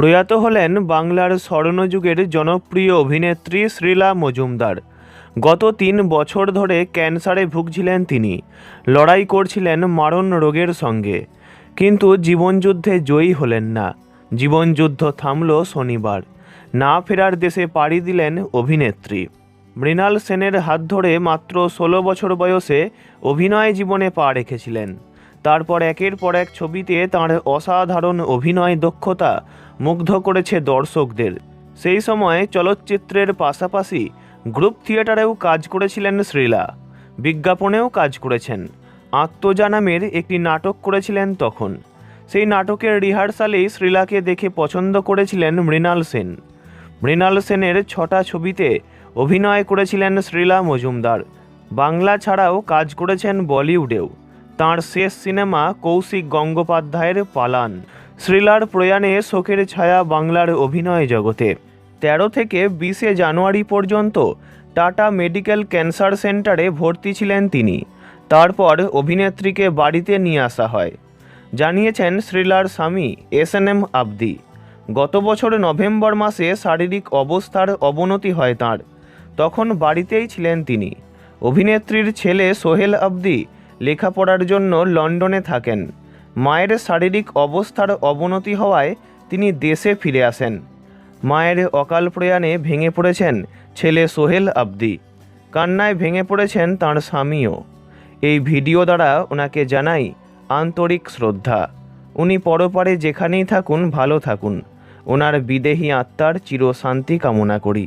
প্রয়াত হলেন বাংলার স্বর্ণযুগের জনপ্রিয় অভিনেত্রী শ্রীলা মজুমদার। গত তিন বছর ধরে ক্যান্সারে ভুগছিলেন তিনি। লড়াই করছিলেন মারণ রোগের সঙ্গে। কিন্তু জীবনযুদ্ধে জয়ী হলেন না। জীবনযুদ্ধ থামল শনিবার। না ফেরার দেশে পাড়ি দিলেন অভিনেত্রী। মৃণাল সেনের হাত ধরে মাত্র ষোলো বছর বয়সে অভিনয় জীবনে পা রেখেছিলেন। তারপর একের পর এক ছবিতে তাঁর অসাধারণ অভিনয় দক্ষতা মুগ্ধ করেছে দর্শকদের। সেই সময় চলচ্চিত্রের পাশাপাশি গ্রুপ থিয়েটারেও কাজ করেছিলেন শ্রীলা। বিজ্ঞাপনেও কাজ করেছেন। আত্মজা নামের একটি নাটক করেছিলেন তখন। সেই নাটকের রিহার্সালেই শ্রীলাকে দেখে পছন্দ করেছিলেন মৃণাল সেন। মৃণাল সেনের ছটা ছবিতে অভিনয় করেছিলেন শ্রীলা মজুমদার। বাংলা ছাড়াও কাজ করেছেন বলিউডেও। তাঁর শেষ সিনেমা কৌশিক গঙ্গোপাধ্যায়ের পালান। শ্রীলার প্রয়াণে শোকের ছায়া বাংলার অভিনয় জগতে। তেরো থেকে বিশে জানুয়ারি পর্যন্ত টাটা মেডিকেল ক্যান্সার সেন্টারে ভর্তি ছিলেন তিনি। তারপর অভিনেত্রীকে বাড়িতে নিয়ে আসা হয়। জানিয়েছেন শ্রীলার স্বামী এস এন এম আবদি। গত বছর নভেম্বর মাসে শারীরিক অবস্থার অবনতি হয় তাঁর। তখন বাড়িতেই ছিলেন তিনি। অভিনেত্রীর ছেলে সোহেল আবদি লেখাপড়ার জন্য লন্ডনে থাকেন। মায়ের শারীরিক অবস্থার অবনতি হওয়ায় তিনি দেশে ফিরে আসেন। মায়ের অকাল প্রয়াণে ভেঙে পড়েছেন ছেলে সোহেল আবদি। কান্নায় ভেঙে পড়েছেন তাঁর স্বামীও। এই ভিডিও দ্বারা ওনাকে জানাই আন্তরিক শ্রদ্ধা। উনি পরপারে যেখানেই থাকুন, ভালো থাকুন। ওনার বিদেহী আত্মার চিরশান্তি কামনা করি।